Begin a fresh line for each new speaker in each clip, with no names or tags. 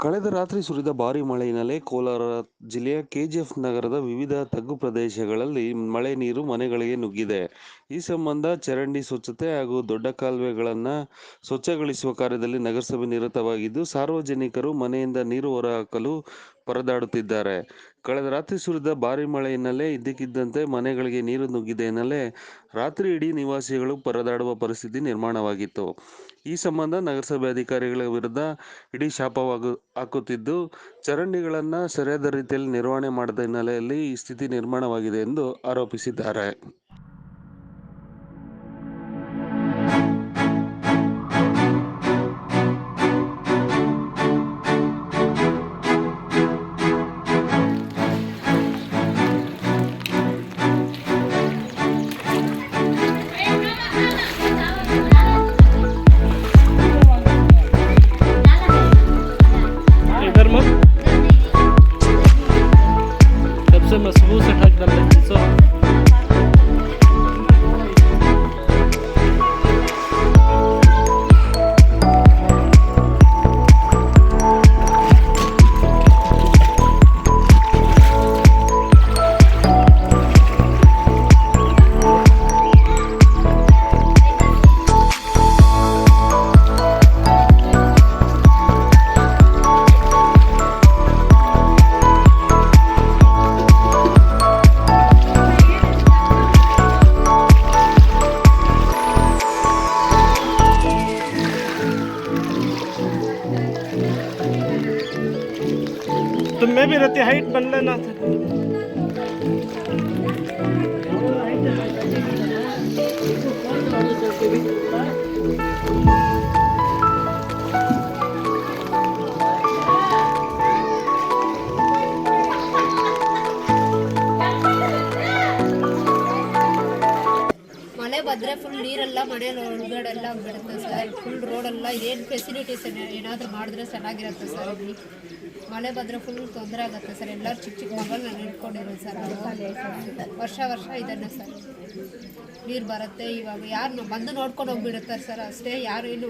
ಕಳೆದ ರಾತ್ರಿ ಸುರಿದ ಭಾರೀ ಮಳೆ ಹಿನ್ನೆಲೆ ಕೋಲಾರ ಜಿಲ್ಲೆಯ ಕೆಜಿಎಫ್ ನಗರದ ವಿವಿಧ ತಗ್ಗು ಪ್ರದೇಶಗಳಲ್ಲಿ ಮಳೆ ನೀರು ಮನೆಗಳಿಗೆ ನುಗ್ಗಿದೆ. ಈ ಸಂಬಂಧ ಚರಂಡಿ ಸ್ವಚ್ಛತೆ ಹಾಗೂ ದೊಡ್ಡ ಕಾಲುವೆಗಳನ್ನು ಸ್ವಚ್ಛಗೊಳಿಸುವ ಕಾರ್ಯದಲ್ಲಿ ನಗರಸಭೆ ನಿರತವಾಗಿದ್ದು, ಸಾರ್ವಜನಿಕರು ಮನೆಯಿಂದ ನೀರು ಹೊರಹಾಕಲು ಪರದಾಡುತ್ತಿದ್ದಾರೆ. ಕಳೆದ ರಾತ್ರಿ ಸುರಿದ ಭಾರಿ ಮಳೆ ಹಿನ್ನೆಲೆ ಇದ್ದಕ್ಕಿದ್ದಂತೆ ಮನೆಗಳಿಗೆ ನೀರು ನುಗ್ಗಿದ ಹಿನ್ನೆಲೆ ಇಡೀ ನಿವಾಸಿಗಳು ಪರದಾಡುವ ಪರಿಸ್ಥಿತಿ ನಿರ್ಮಾಣವಾಗಿತ್ತು. ಈ ಸಂಬಂಧ ನಗರಸಭೆ ಅಧಿಕಾರಿಗಳ ವಿರುದ್ಧ ಇಡೀ ಶಾಪವಾಗು ಹಾಕುತ್ತಿದ್ದು, ಚರಂಡಿಗಳನ್ನು ಸರಿಯಾದ ರೀತಿಯಲ್ಲಿ ನಿರ್ವಹಣೆ ಮಾಡದ ಹಿನ್ನೆಲೆಯಲ್ಲಿ ಈ ಸ್ಥಿತಿ ನಿರ್ಮಾಣವಾಗಿದೆ ಎಂದು ಆರೋಪಿಸಿದ್ದಾರೆ.
ಮಳೆ ಬಂದ್ರೆ ಫುಲ್ ನೀರೆಲ್ಲ ಮನೆಯಲ್ಲಿ ಒಳಗಡೆ ಎಲ್ಲ ಸರ್ ಫುಲ್ ರೋಡೆಲ್ಲ ಏನು ಫೆಸಿಲಿಟೀಸ್ ಏನಾದರೂ ಮಾಡಿದ್ರೆ ಚೆನ್ನಾಗಿರುತ್ತೆ ಸರ್ ಇಲ್ಲಿ. ಮಳೆ ಬಂದರೆ ಫುಲ್ ತೊಂದರೆ ಆಗುತ್ತೆ ಸರ್ ಎಲ್ಲರೂ ಚಿಕ್ಕ ಚಿಕ್ಕ ಮಗಳನ್ನ ಇಟ್ಕೊಂಡಿರೋದು ಸರ್ ನಾವು. ವರ್ಷ ವರ್ಷ ಇದನ್ನು ಸರ್ ನೀರು ಬರುತ್ತೆ ಇವಾಗ ಯಾರು ಬಂದು ನೋಡ್ಕೊಂಡು ಹೋಗ್ಬಿಡುತ್ತಾರೆ ಸರ್ ಅಷ್ಟೇ ಯಾರು ಏನು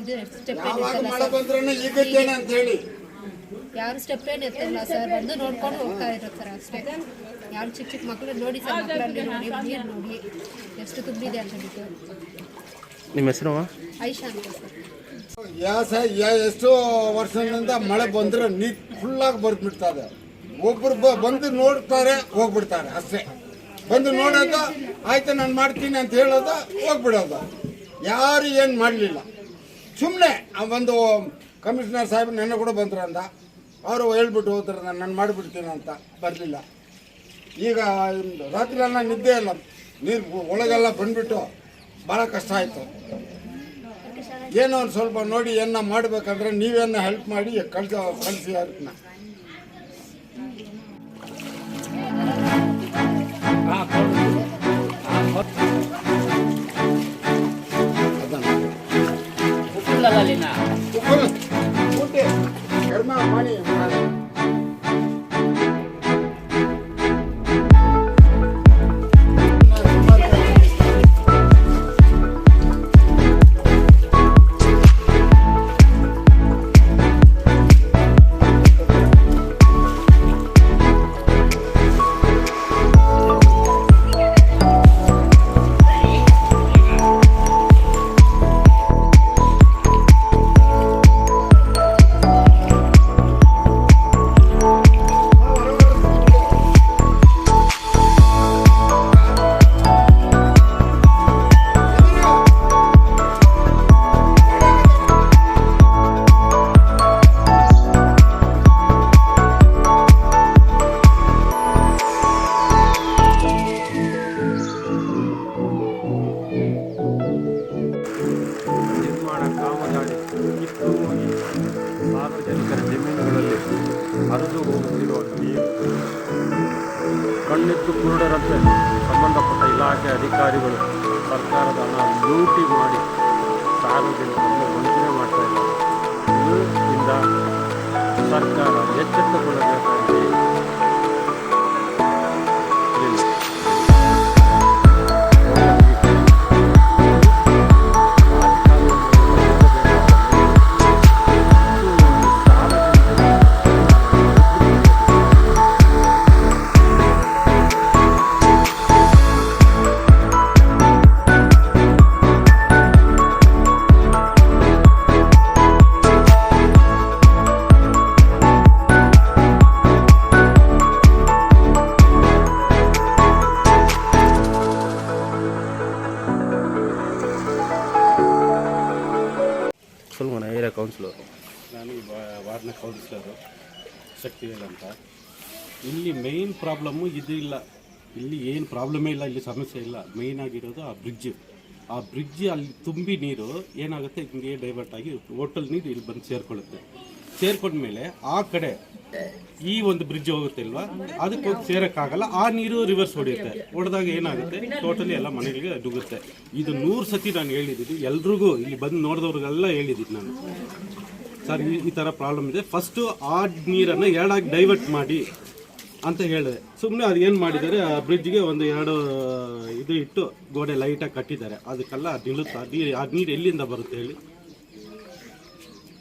ಇದು ಸ್ಟೆಪ್ ಯಾರು ಸ್ಟೆಪ್ ಏನು ಎತ್ತಿಲ್ಲ ಸರ್ ಬಂದು ನೋಡ್ಕೊಂಡು ಹೋಗ್ತಾ ಇರೋದು ಸರ್ ಅಷ್ಟೇ. ಯಾರು ಚಿಕ್ಕ ಚಿಕ್ಕ ಮಕ್ಕಳು ನೋಡಿ ಸರ್ ಮಕ್ಕಳಲ್ಲಿ ನೋಡಿ ನೀರು ನೋಡಿ. ಎಷ್ಟು ತುಂಬಿದೆ ಅಂತ ಬಿಟ್ಟು
ನಿಮ್ಮ ಹೆಸರು?
ಐಶಾ ಅಂತ ಸರ್.
ಯಾಸ ಯಾ- ಎಷ್ಟೋ ವರ್ಷದಿಂದ ಮಳೆ ಬಂದ್ರೆ ನೀರು ಫುಲ್ಲಾಗಿ ಬರ್ದ್ಬಿಡ್ತದೆ. ಒಬ್ರು ಬ- ಬಂದು ನೋಡ್ತಾರೆ ಹೋಗ್ಬಿಡ್ತಾರೆ ಅಷ್ಟೇ. ಬಂದು ನೋಡೋದ ಆಯ್ತು ನಾನು ಮಾಡ್ತೀನಿ ಅಂತ ಹೇಳೋದ ಹೋಗ್ಬಿಡೋದ. ಯಾರು ಏನು ಮಾಡಲಿಲ್ಲ. ಸುಮ್ಮನೆ ಒಂದು ಕಮಿಷನರ್ ಸಾಹೇಬ್ ನೆನ್ನೆ ಕೂಡ ಬಂದ್ರು ಅಂದ. ಅವರು ಹೇಳ್ಬಿಟ್ಟು ಹೋದ್ರ ನಾನು ಮಾಡಿಬಿಡ್ತೀನಿ ಅಂತ. ಬರಲಿಲ್ಲ. ಈಗ ರಾತ್ರಿ ಎಲ್ಲ ನಿದ್ದೆ ಇಲ್ಲ. ನೀರು ಒಳಗೆಲ್ಲ ಬಂದ್ಬಿಟ್ಟು ಭಾಳ ಕಷ್ಟ ಆಯಿತು. ಏನೋ ಒಂದು ಸ್ವಲ್ಪ ನೋಡಿ ಏನ ಮಾಡಬೇಕಂದ್ರೆ ನೀವೇನ ಹೆಲ್ಪ್ ಮಾಡಿ ಕಳ್ಸ ಕಳಿಸಿ ಅದನ್ನ ಕಡಿಮೆ ಮಾಡಿ.
ಸಾರ್ವಜನಿಕರ ಜಮೀನುಗಳಲ್ಲಿ ಹರಿದು ಹೋಗುತ್ತಿರುವ ನೀರು ಕಣ್ಣಿದ್ದು ಕುರುಡರಂತೆ ಸಂಬಂಧಪಟ್ಟ ಇಲಾಖೆ ಅಧಿಕಾರಿಗಳು ಸರ್ಕಾರದ ಹಣ ಲೂಟಿ ಮಾಡಿ ಸಾರ್ವಜನಿಕರನ್ನು ವಂಚನೆ ಮಾಡ್ತಾ ಇದ್ದಾರೆ. ಸರ್ಕಾರ ಎಚ್ಚೆತ್ತುಕೊಳ್ಳಬೇಕಾಗಿದೆ. ನಾನು ಈ ವಾರ್ಡ್ನ ಕೌನ್ಸಿಲರು ಶಕ್ತಿವೇಲ್ ಅಂತ. ಇಲ್ಲಿ ಮೇಯ್ನ್ ಪ್ರಾಬ್ಲಮ್ಮು ಇದು ಇಲ್ಲ. ಇಲ್ಲಿ ಏನು ಪ್ರಾಬ್ಲಮೇ ಇಲ್ಲ, ಇಲ್ಲಿ ಸಮಸ್ಯೆ ಇಲ್ಲ. ಮೇಯ್ನ್ ಆಗಿರೋದು ಆ ಬ್ರಿಡ್ಜ್ ಆ ಬ್ರಿಡ್ಜ್ ಅಲ್ಲಿ ತುಂಬಿ ನೀರು ಏನಾಗುತ್ತೆ? ಹಿಂಗೆ ಡೈವರ್ಟ್ ಆಗಿ ಹೋಟೆಲ್ ನೀರು ಇಲ್ಲಿ ಬಂದು ಸೇರ್ಕೊಳ್ಳುತ್ತೆ. ಸೇರ್ಕೊಂಡ್ಮೇಲೆ ಆ ಕಡೆ ಈ ಒಂದು ಬ್ರಿಡ್ಜ್ ಹೋಗುತ್ತೆ ಇಲ್ವಾ ಅದಕ್ಕೆ ಹೋಗಿ ಸೇರಕ್ಕಾಗಲ್ಲ. ಆ ನೀರು ರಿವರ್ಸ್ ಹೊಡೆಯುತ್ತೆ. ಹೊಡೆದಾಗ ಏನಾಗುತ್ತೆ? ಟೋಟಲಿ ಎಲ್ಲ ಮನೆಗಳಿಗೆ ನುಗ್ಗುತ್ತೆ ಇದು ನೂರು ಸತಿ ನಾನು ಹೇಳಿದ್ದೀನಿ ಎಲ್ರಿಗೂ ಇಲ್ಲಿ ಬಂದು ನೋಡಿದವ್ರಿಗೆಲ್ಲ ಹೇಳಿದ್ದೀನಿ ನಾನು. ಸರ್, ಈ ಥರ ಪ್ರಾಬ್ಲಮ್ ಇದೆ. ಫಸ್ಟು ಆ ನೀರನ್ನು ಎರಡಾಗಿ ಡೈವರ್ಟ್ ಮಾಡಿ ಅಂತ ಹೇಳಿದೆ. ಸುಮ್ಮನೆ ಅದು ಏನು ಮಾಡಿದ್ದಾರೆ? ಆ ಬ್ರಿಡ್ಜ್ಗೆ ಒಂದು ಎರಡು ಇದು ಇಟ್ಟು ಗೋಡೆ ಲೈಟಾಗಿ ಕಟ್ಟಿದ್ದಾರೆ. ಅದಕ್ಕೆಲ್ಲ ನಿಲ್ಲುತ್ತಾ ಆ ನೀರು ಎಲ್ಲಿಂದ ಬರುತ್ತೆ ಹೇಳಿ?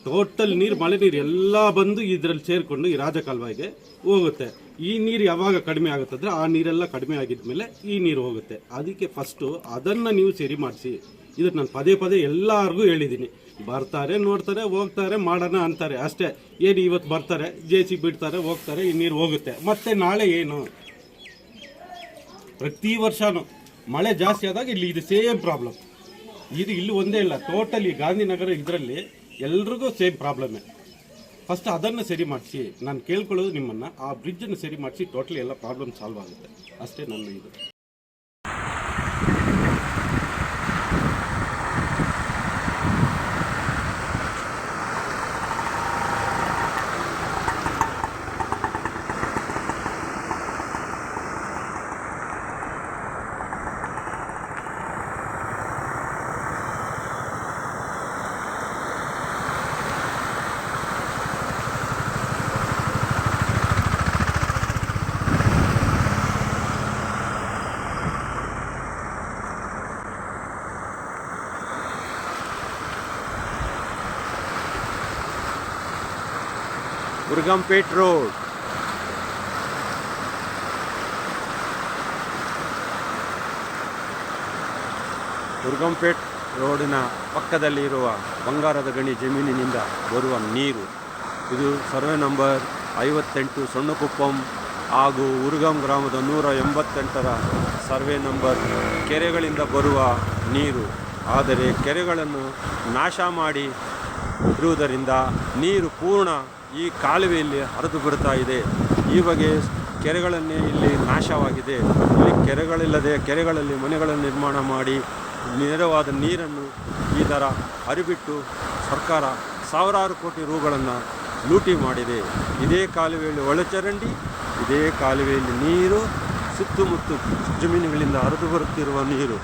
ಟೋಟಲ್ ನೀರು, ಮಳೆ ನೀರು ಎಲ್ಲ ಬಂದು ಇದರಲ್ಲಿ ಸೇರಿಕೊಂಡು ಈ ರಾಜಕಾಲುವೆಗೆ ಹೋಗುತ್ತೆ. ಈ ನೀರು ಯಾವಾಗ ಕಡಿಮೆ ಆಗುತ್ತೆ ಆ ನೀರೆಲ್ಲ ಕಡಿಮೆ ಆಗಿದ್ಮೇಲೆ ಈ ನೀರು ಹೋಗುತ್ತೆ. ಅದಕ್ಕೆ ಫಸ್ಟು ಅದನ್ನು ನೀವು ಸರಿ ಮಾಡಿಸಿ. ಇದಕ್ಕೆ ನಾನು ಪದೇ ಪದೇ ಎಲ್ಲರಿಗೂ ಹೇಳಿದ್ದೀನಿ. ಬರ್ತಾರೆ, ನೋಡ್ತಾರೆ, ಹೋಗ್ತಾರೆ, ಮಾಡೋಣ ಅಂತಾರೆ. ಅಷ್ಟೇ. ಏನು ಇವತ್ತು ಬರ್ತಾರೆ, ಜೆ ಸಿ ಬಿಡ್ತಾರೆ, ಹೋಗ್ತಾರೆ, ಈ ನೀರು ಹೋಗುತ್ತೆ. ಮತ್ತೆ ನಾಳೆ ಏನು? ಪ್ರತಿ ವರ್ಷವೂ ಮಳೆ ಜಾಸ್ತಿ ಆದಾಗ ಇಲ್ಲಿ ಇದು ಸೇಮ್ ಪ್ರಾಬ್ಲಮ್ ಇದು ಇಲ್ಲಿ ಒಂದೇ ಇಲ್ಲ. ಟೋಟಲಿ ಗಾಂಧಿನಗರ ಇದರಲ್ಲಿ ಎಲ್ರಿಗೂ ಸೇಮ್ ಪ್ರಾಬ್ಲಮ್ಮೇ ಫಸ್ಟ್ ಅದನ್ನು ಸರಿ ಮಾಡಿಸಿ, ನಾನು ಕೇಳ್ಕೊಳ್ಳೋದು ನಿಮ್ಮನ್ನು, ಆ ಬ್ರಿಡ್ಜನ್ನು ಸರಿ ಮಾಡಿಸಿ ಟೋಟಲಿ ಎಲ್ಲ ಪ್ರಾಬ್ಲಮ್ ಸಾಲ್ವ್ ಆಗುತ್ತೆ. ಅಷ್ಟೇ ನನ್ನ ಇದು.
ಮುರುಗಂಪೇಟ್ ರೋಡ್. ಮುರುಗಂಪೇಟ್ ರೋಡಿನ ಪಕ್ಕದಲ್ಲಿರುವ ಬಂಗಾರದ ಗಣಿ ಜಮೀನಿನಿಂದ ಬರುವ ನೀರು. ಇದು ಸರ್ವೆ ನಂಬರ್ ಐವತ್ತೆಂಟು ಸಣ್ಣಕುಪ್ಪಂ ಹಾಗೂ ಉರುಗಂ ಗ್ರಾಮದ ನೂರ ಎಂಬತ್ತೆಂಟರ ಸರ್ವೆ ನಂಬರ್ ಕೆರೆಗಳಿಂದ ಬರುವ ನೀರು. ಆದರೆ ಕೆರೆಗಳನ್ನು ನಾಶ ಮಾಡಿ ಇರುವುದರಿಂದ ನೀರು ಪೂರ್ಣ ಈ ಕಾಲುವೆಯಲ್ಲಿ ಹರಿದು ಬರ್ತಾ ಇದೆ. ಈ ಬಗ್ಗೆ ಕೆರೆಗಳನ್ನೇ ಇಲ್ಲಿ ನಾಶವಾಗಿದೆ. ಇಲ್ಲಿ ಕೆರೆಗಳಿಲ್ಲದೆ ಕೆರೆಗಳಲ್ಲಿ ಮನೆಗಳನ್ನು ನಿರ್ಮಾಣ ಮಾಡಿ ನೇರವಾದ ನೀರನ್ನು ಈ ಥರ ಹರಿಬಿಟ್ಟು ಸರ್ಕಾರ ಸಾವಿರಾರು ಕೋಟಿ ರೂಗಳನ್ನು ಲೂಟಿ ಮಾಡಿದೆ. ಇದೇ ಕಾಲುವೆಯಲ್ಲಿ ಒಳಚರಂಡಿ, ಇದೇ ಕಾಲುವೆಯಲ್ಲಿ ನೀರು, ಸುತ್ತಮುತ್ತ ಜಮೀನುಗಳಿಂದ ಹರಿದು ಬರುತ್ತಿರುವ ನೀರು.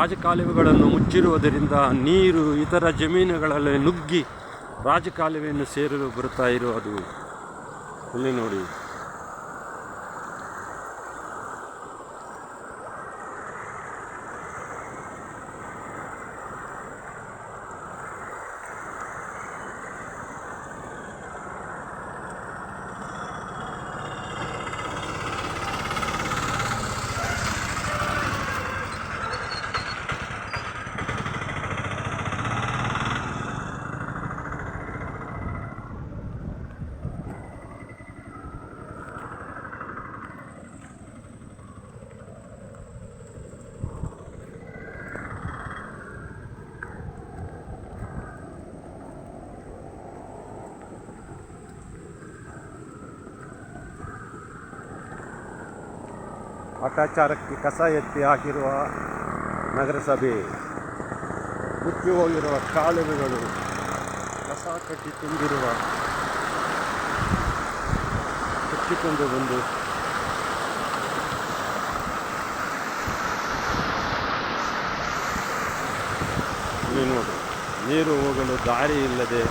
ರಾಜಕಾಲುವೆಗಳನ್ನು ಮುಚ್ಚಿರುವುದರಿಂದ ನೀರು ಇತರ ಜಮೀನುಗಳಲ್ಲಿ ನುಗ್ಗಿ ರಾಜಕಾಲುವೆಯನ್ನು ಸೇರಲು ಬರುತ್ತಾ ಇರುವುದು. ಇಲ್ಲಿ ನೋಡಿ. ಕಾಟಾಚಾರಕ್ಕೆ ಕಸ ಎತ್ತಿ ಹಾಕಿರುವ ನಗರಸಭೆ ಮುಚ್ಚಿ ಹೋಗಿರುವ ಕಾಲುವೆಗಳು, ಕಸ ಕಟ್ಟಿ ತುಂಬಿರುವ ಕಟ್ಟಿಕೊಂಡು ಬಂದು ನೋಡಿ, ನೀರು ಹೋಗಲು ದಾರಿ ಇಲ್ಲದೆ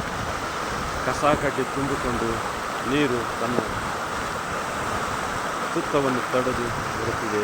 ಕಸ ಕಟ್ಟಿ ತುಂಬಿಕೊಂಡು ನೀರು ತನ್ನ ಸುತ್ತವನ್ನು ತಡೆದು ಬರುತ್ತಿದೆ.